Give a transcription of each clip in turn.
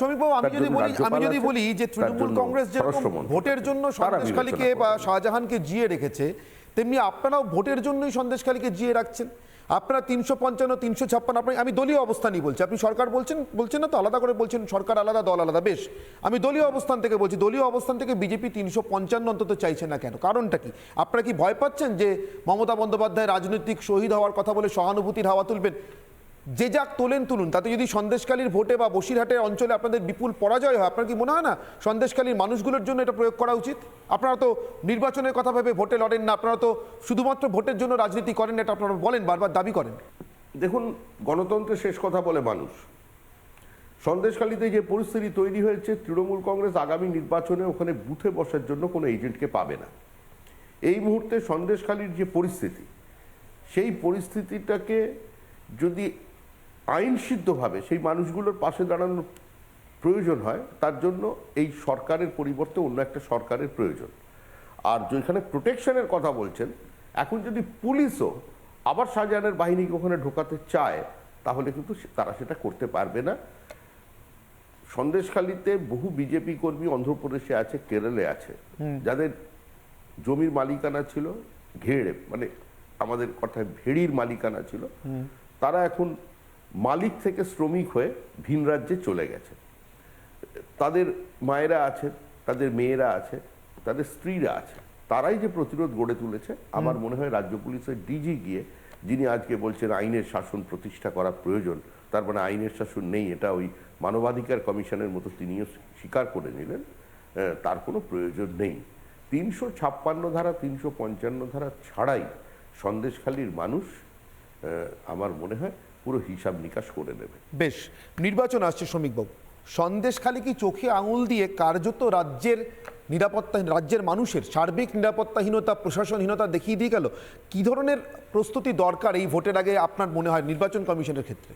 শ্রমিকবাবু আমি যদি বলি আমি যদি বলি যে তৃণমূল কংগ্রেস যেরকম ভোটের জন্য সন্দেশখালীকে বা শাহজাহানকে জিয়ে রেখেছে তেমনি আপনারাও ভোটের জন্যই সন্দেশখালীকে জিয়ে রাখছেন। আপনারা তিনশো পঞ্চান্ন তিনশো ছাপ্পান্ন আপনি আমি দলীয় অবস্থানই বলছি। আপনি সরকার বলছেন বলছেন না তো আলাদা করে বলছেন সরকার আলাদা দল আলাদা বেশ। আমি দলীয় অবস্থান থেকে বলছি দলীয় অবস্থান থেকে বিজেপি তিনশো পঞ্চান্ন অন্তত চাইছে না কেন? কারণটা কি? আপনারা কি ভয় পাচ্ছেন যে মমতা বন্দ্যোপাধ্যায় রাজনৈতিক শহীদ হওয়ার কথা বলে সহানুভূতির হাওয়া তুলবেন? যে যাক তোলেন তুলুন, তাতে যদি সন্দেশকালীর ভোটে বা বসিরহাটের অঞ্চলে আপনাদের বিপুল পরাজয় হয়, আপনার কি মনে হয় না? সন্দেশকালীর মানুষগুলোর জন্য এটা প্রয়োগ করা উচিত? আপনারা তো নির্বাচনের কথা ভেবে ভোটে লড়েন না, আপনারা তো শুধুমাত্র ভোটের জন্য রাজনীতি করেন এটা আপনারা বলেন, বারবার দাবি করেন। দেখুন, গণতন্ত্রের শেষ কথা বলে মানুষ। সন্দেশখালীতে যে পরিস্থিতি তৈরি হয়েছে, তৃণমূল কংগ্রেস আগামী নির্বাচনে ওখানে বুথে বসার জন্য কোনো এজেন্টকে পাবে না। এই মুহূর্তে সন্দেশখালীর যে পরিস্থিতি, সেই পরিস্থিতিটাকে যদি আইনসিদ্ধভাবে সেই মানুষগুলোর পাশে দাঁড়ানোর প্রয়োজন হয় তার জন্য এই সরকারের পরিবর্তে অন্য একটা সরকারের প্রয়োজন। আর যেখানে প্রোটেকশনের কথা বলছেন এখন যদি পুলিশও আবার শাহজাহানের বাহিনীকে ওখানে ঢোকাতে চায় তাহলে কিন্তু তারা সেটা করতে পারবে না। সন্দেশখালীতে বহু বিজেপি কর্মী অন্ধ্রপ্রদেশে আছে কেরলে আছে। যাদের জমির মালিকানা ছিল ঘেড়ে মানে আমাদের কথায় ভেড়ির মালিকানা ছিল। তারা এখন মালিক থেকে শ্রমিক হয়ে ভিন রাজ্যে চলে গেছে। তাদের মায়েরা আছে তাদের মেয়েরা আছে তাদের স্ত্রীরা আছে তারাই যে প্রতিরোধ গড়ে তুলেছে আমার মনে হয় রাজ্য পুলিশের ডিজি গিয়ে যিনি আজকে বলছেন আইনের শাসন প্রতিষ্ঠা করা প্রয়োজন তার মানে আইনের শাসন নেই এটা ওই মানবাধিকার কমিশনের মতো তিনিও স্বীকার করে নিলেন তার কোনো প্রয়োজন নেই। তিনশো ছাপ্পান্ন ধারা তিনশো পঞ্চান্ন ধারা ছাড়াই সন্দেশখালীর মানুষ আমার মনে হয় পুরো হিসাব নিকাশ করে নেবে। বেশ নির্বাচন আসছে শ্রমিকবাবু। সন্দেশখালী কি চোখে আঙুল দিয়ে কার্যত রাজ্যের নিরাপত্তা রাজ্যের মানুষের সার্বিক নিরাপত্তাহীনতা প্রশাসনহীনতা দেখিয়ে দিয়ে গেল? কি ধরনের প্রস্তুতি দরকার এই ভোটের আগে আপনার মনে হয় নির্বাচন কমিশনের ক্ষেত্রে?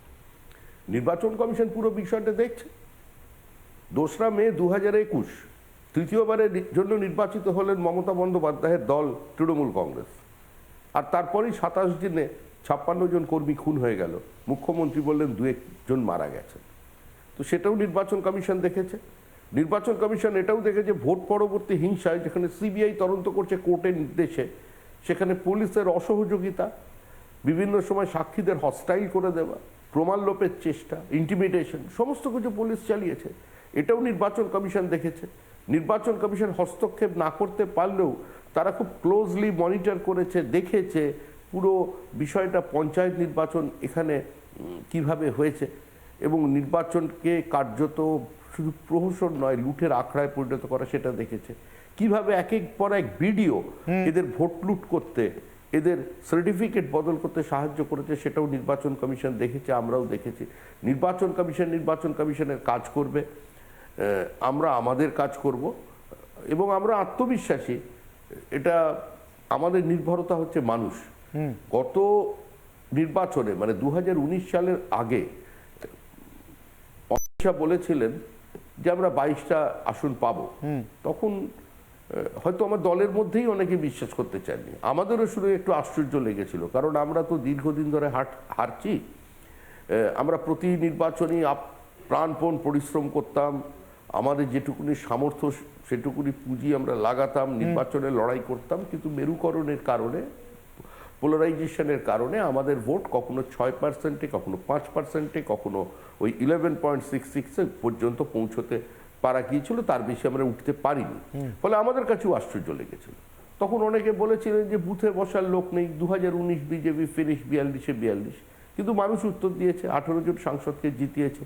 নির্বাচন কমিশন পুরো বিষয়টা দেখছে। দোসরা মে দু হাজার একুশ তৃতীয়বারের জন্য নির্বাচিত হলেন মমতা বন্দ্যোপাধ্যায়ের দল তৃণমূল কংগ্রেস। আর তারপরেই সাতাশ দিনে ছাপ্পান্ন জন কর্মী খুন হয়ে গেল। মুখ্যমন্ত্রী বললেন দু একজন মারা গেছেন তো সেটাও নির্বাচন কমিশন দেখেছে। নির্বাচন কমিশন এটাও দেখেছে ভোট পরবর্তী হিংসায় যেখানে সিবিআই তদন্ত করছে কোর্টের নির্দেশে, সেখানে পুলিশের অসহযোগিতা, বিভিন্ন সময় সাক্ষীদের হস্টাইল করে দেওয়া, প্রমাণ লোপের চেষ্টা ইন্টিমিডেশন সমস্ত কিছু পুলিশ চালিয়েছে। এটাও নির্বাচন কমিশন দেখেছে। নির্বাচন কমিশন হস্তক্ষেপ না করতে পারলেও তারা খুব ক্লোজলি মনিটর করেছে, দেখেছে পুরো বিষয়টা পঞ্চায়েত নির্বাচন এখানে কীভাবে হয়েছে? এবং নির্বাচনকে কার্যত শুধু প্রহসন নয় লুটের আখড়ায় পরিণত করা সেটা দেখেছে। কীভাবে এক এক পর এক ভিডিও এদের ভোট লুট করতে এদের সার্টিফিকেট বদল করতে সাহায্য করেছে সেটাও নির্বাচন কমিশন দেখেছে আমরাও দেখেছি। নির্বাচন কমিশন নির্বাচন কমিশনের কাজ করবে আমরা আমাদের কাজ করব এবং আমরা আত্মবিশ্বাসী। এটা আমাদের নির্ভরতা হচ্ছে মানুষ। গত নির্বাচনে মানে দু হাজার উনিশ সালের আগে অমিত শাহ বলেছিলেন যে আমরা বাইশটা আসন পাব। তখন হয়তো আমার দলের মধ্যেই অনেকে বিশ্বাস করতে চাননি। আমাদেরও শুনে একটু আশ্চর্য লেগেছিল কারণ আমরা তো দীর্ঘদিন ধরে হাট হারছি আমরা প্রতি নির্বাচনী আপ- প্রাণপণ পরিশ্রম করতাম। আমাদের যেটুকুনি সামর্থ্য সেটুকুনি পুঁজি আমরা লাগাতাম নির্বাচনে লড়াই করতাম। কিন্তু মেরুকরণের কারণে পোলারাইজেশনের কারণে আমাদের ভোট কখনো ছয় পার্সেন্টে কখনো পাঁচ পার্সেন্টে কখনো ওই ইলেভেন পয়েন্ট সিক্স সিক্স পর্যন্ত পৌঁছতে পারা গিয়েছিল। তার বেশি আমরা উঠতে পারিনি। ফলে আমাদের কাছেও আশ্চর্য লেগেছিল। তখন অনেকে বলেছিলেন যে বুথে বসার লোক নেই দু হাজার উনিশ বিজেপি ফিনিশ বিয়াল্লিশে বিয়াল্লিশ। কিন্তু মানুষ উত্তর দিয়েছে আঠারো জন সাংসদকে জিতিয়েছে।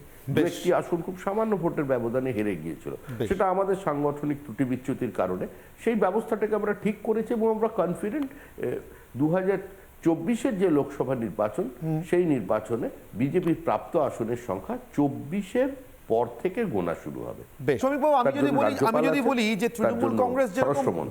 একটি আসন খুব সামান্য ভোটের ব্যবধানে হেরে গিয়েছিল। সেটা আমাদের সাংগঠনিক ত্রুটি বিচ্যুতির কারণে। সেই ব্যবস্থাটাকে আমরা ঠিক করেছি এবং আমরা কনফিডেন্ট দু হাজার চব্বিশের যে লোকসভা নির্বাচন সেই নির্বাচনে বিজেপির প্রাপ্ত আসনের সংখ্যা চব্বিশের পর থেকে গোনা শুরু হবে। বেশ। আমি যদি বলি আমি যদি বলি যে তৃণমূল কংগ্রেস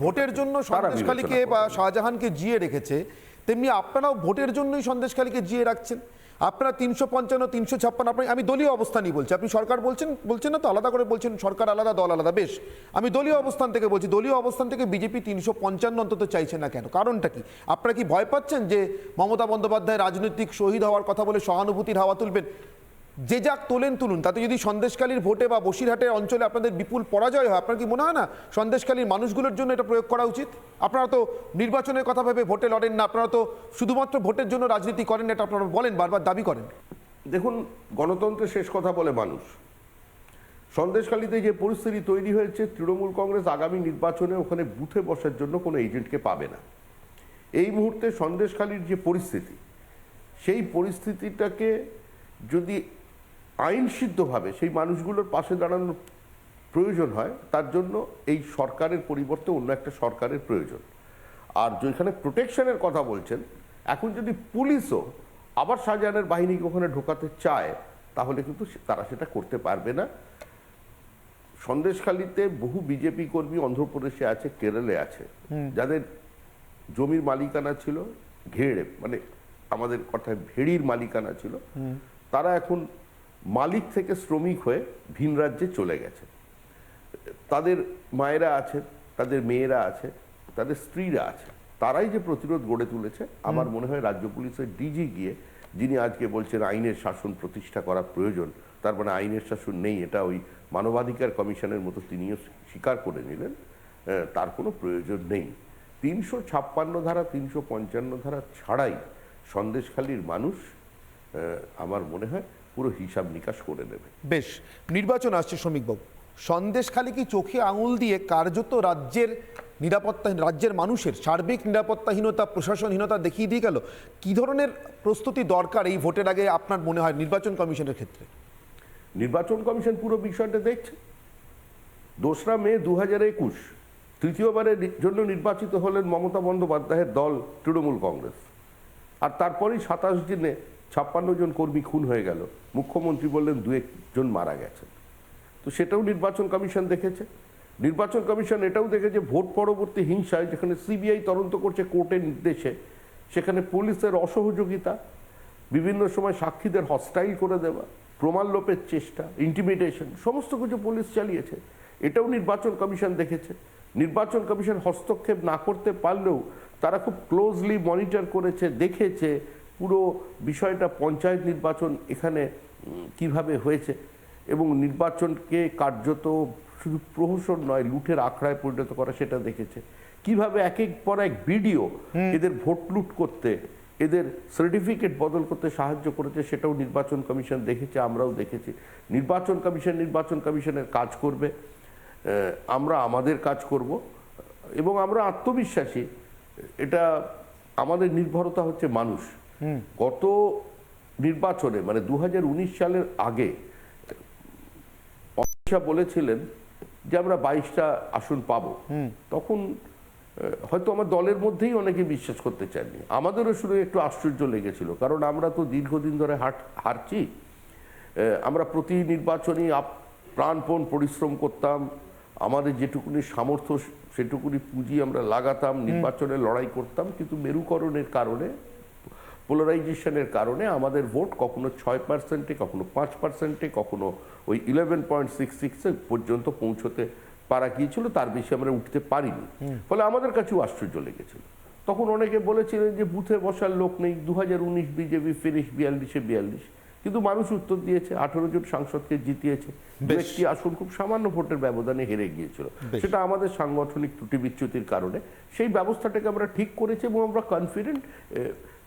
ভোটের জন্য সন্দেশখালীকে বা শাহজাহানকে জিয়ে রেখেছে তেমনি আপনারাও ভোটের জন্যই সন্দেশখালীকে জিয়ে রাখছেন। আপনারা তিনশো পঞ্চান্ন, তিনশো ছাপ্পান্ন আপনি আমি দলীয় অবস্থানই বলছি। আপনি সরকার বলছেন বলছেন না তো, আলাদা করে বলছেন, সরকার আলাদা, দল আলাদা। বেশ, আমি দলীয় অবস্থান থেকে বলছি, দলীয় অবস্থান থেকে বিজেপি তিনশো পঞ্চান্ন অন্তত চাইছে না কেন? কারণটা কি? আপনারা কি ভয় পাচ্ছেন যে মমতা বন্দ্যোপাধ্যায় রাজনৈতিক শহীদ হওয়ার কথা বলে সহানুভূতির হাওয়া তুলবেন? যে যাক তোলেন তুলুন। তাতে যদি সন্দেশকালীর ভোটে বা বসিরহাটের অঞ্চলে আপনাদের বিপুল পরাজয় হয়, আপনার কি মনে হয় না? সন্দেশকালীর মানুষগুলোর জন্য এটা প্রয়োগ করা উচিত? আপনারা তো নির্বাচনের কথা ভেবে ভোটে লড়েন না, আপনারা তো শুধুমাত্র ভোটের জন্য রাজনীতি করেন, এটা আপনারা বলেন, বারবার দাবি করেন। দেখুন, গণতন্ত্রের শেষ কথা বলে মানুষ। সন্দেশখালীতে যে পরিস্থিতি তৈরি হয়েছে, তৃণমূল কংগ্রেস আগামী নির্বাচনে ওখানে বুথে বসার জন্য কোনো এজেন্টকে পাবে না। এই মুহূর্তে সন্দেশখালীর যে পরিস্থিতি, সেই পরিস্থিতিটাকে যদি আইনসিদ্ধভাবে সেই মানুষগুলোর পাশে দাঁড়ানোর প্রয়োজন হয় তার জন্য এই সরকারের পরিবর্তে অন্য একটা সরকারের প্রয়োজন। আর যেখানে প্রোটেকশনের কথা বলছেন এখন যদি পুলিশও আবার শাহজাহানের বাহিনীকে ওখানে ঢোকাতে চায় তাহলে কিন্তু তারা সেটা করতে পারবে না। সন্দেশখালীতে বহু বিজেপি কর্মী অন্ধ্রপ্রদেশে আছে কেরলে আছে। যাদের জমির মালিকানা ছিল ঘেড়ে মানে আমাদের কথায় ভেড়ির মালিকানা ছিল। তারা এখন মালিক থেকে শ্রমিক হয়ে ভিন রাজ্যে চলে গেছে। তাদের মায়েরা আছে তাদের মেয়েরা আছে তাদের স্ত্রীরা আছে। তারাই যে প্রতিরোধ গড়ে তুলেছে আমার মনে হয় রাজ্য পুলিশের ডিজি গিয়ে যিনি আজকে বলছেন আইনের শাসন প্রতিষ্ঠা করা প্রয়োজন তার মানে আইনের শাসন নেই এটা ওই মানবাধিকার কমিশনের মতো তিনিও স্বীকার করে নিলেন তার কোনো প্রয়োজন নেই। তিনশো ছাপ্পান্ন ধারা তিনশো পঞ্চান্ন ধারা ছাড়াই সন্দেশখালীর মানুষ আমার মনে হয় পুরো হিসাব নিকাশ করে নেবে। বেশ নির্বাচন আসছে শ্রমিকবাবু। সন্দেশখালী কি চোখে আঙুল দিয়ে কার্যত রাজ্যের নিরাপত্তা রাজ্যের মানুষের সার্বিক নিরাপত্তাহীনতা প্রশাসনহীনতা দেখিয়ে দিয়ে গেল? কি ধরনের প্রস্তুতি দরকার এই ভোটের আগে আপনার মনে হয় নির্বাচন কমিশনের ক্ষেত্রে? নির্বাচন কমিশন পুরো বিষয়টা দেখছে। দোসরা মে দু হাজার একুশ তৃতীয়বারের জন্য নির্বাচিত হলেন মমতা বন্দ্যোপাধ্যায়ের দল তৃণমূল কংগ্রেস। আর তারপরেই সাতাশ দিনে ছাপ্পান্ন জন কর্মী খুন হয়ে গেল। মুখ্যমন্ত্রী বললেন দু একজন মারা গেছেন তো সেটাও নির্বাচন কমিশন দেখেছে। নির্বাচন কমিশন এটাও দেখেছে, ভোট পরবর্তী হিংসায় যেখানে সিবিআই তদন্ত করছে কোর্টের নির্দেশে, সেখানে পুলিশের অসহযোগিতা, বিভিন্ন সময় সাক্ষীদের হস্টাইল করে দেওয়া, প্রমাণ লোপের চেষ্টা ইন্টিমিডেশন সমস্ত কিছু পুলিশ চালিয়েছে। এটাও নির্বাচন কমিশন দেখেছে। নির্বাচন কমিশন হস্তক্ষেপ না করতে পারলেও তারা খুব ক্লোজলি মনিটর করেছে, দেখেছে পুরো বিষয়টা পঞ্চায়েত নির্বাচন এখানে কীভাবে হয়েছে এবং নির্বাচনকে কার্যত শুধু প্রহসন নয় লুঠের আখড়ায় পরিণত করা সেটা দেখেছে। কীভাবে এক এক পর এক ভিডিও এদের ভোট লুট করতে এদের সার্টিফিকেট বদল করতে সাহায্য করেছে সেটাও নির্বাচন কমিশন দেখেছে আমরাও দেখেছি। নির্বাচন কমিশন নির্বাচন কমিশনের কাজ করবে আমরা আমাদের কাজ করব এবং আমরা আত্মবিশ্বাসী। এটা আমাদের নির্ভরতা হচ্ছে মানুষ। গত নির্বাচনে মানে দু হাজার উনিশ সালের আগে অমিত বলেছিলেন যে আমরা বাইশটা আসন পাবো। তখন হয়তো আমার দলের মধ্যেই অনেকে বিশ্বাস করতে চাননি। আমাদেরও শুরু একটু আশ্চর্য লেগেছিল কারণ আমরা তো দীর্ঘদিন ধরে হাট হারছি আমরা প্রতি নির্বাচনী প্রাণপণ পরিশ্রম করতাম। আমাদের যেটুকুনি সামর্থ্য সেটুকুনি পুঁজি আমরা লাগাতাম নির্বাচনে লড়াই করতাম। কিন্তু মেরুকরণের কারণে পোলারাইজেশনের কারণে আমাদের ভোট কখনো ছয় পার্সেন্টে কখনো পাঁচ পার্সেন্টে কখনো ওই ইলেভেন পয়েন্ট সিক্স সিক্সে পর্যন্ত পৌঁছতে পারা গিয়েছিল। তার বেশি আমরা উঠতে পারিনি। ফলে আমাদের কাছেও আশ্চর্য লেগেছিল। তখন অনেকে বলেছিলেন যে বুথে বসার লোক নেই। দু হাজার উনিশ বিজেপি ফিনিশ বিয়াল্লিশে বিয়াল্লিশ। কিন্তু মানুষ উত্তর দিয়েছে আঠারো জন সাংসদকে জিতিয়েছে। একটি আসন খুব সামান্য ভোটের ব্যবধানে হেরে গিয়েছিল। সেটা আমাদের সাংগঠনিক ত্রুটি বিচ্যুতির কারণে। সেই ব্যবস্থাটাকে আমরা ঠিক করেছি এবং আমরা কনফিডেন্ট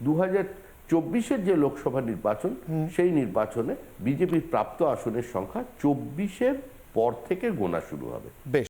দু হাজার চব্বিশের যে লোকসভা নির্বাচন সেই নির্বাচনে বিজেপির প্রাপ্ত আসনের সংখ্যা চব্বিশের পর থেকে গোনা শুরু হবে। বেশ।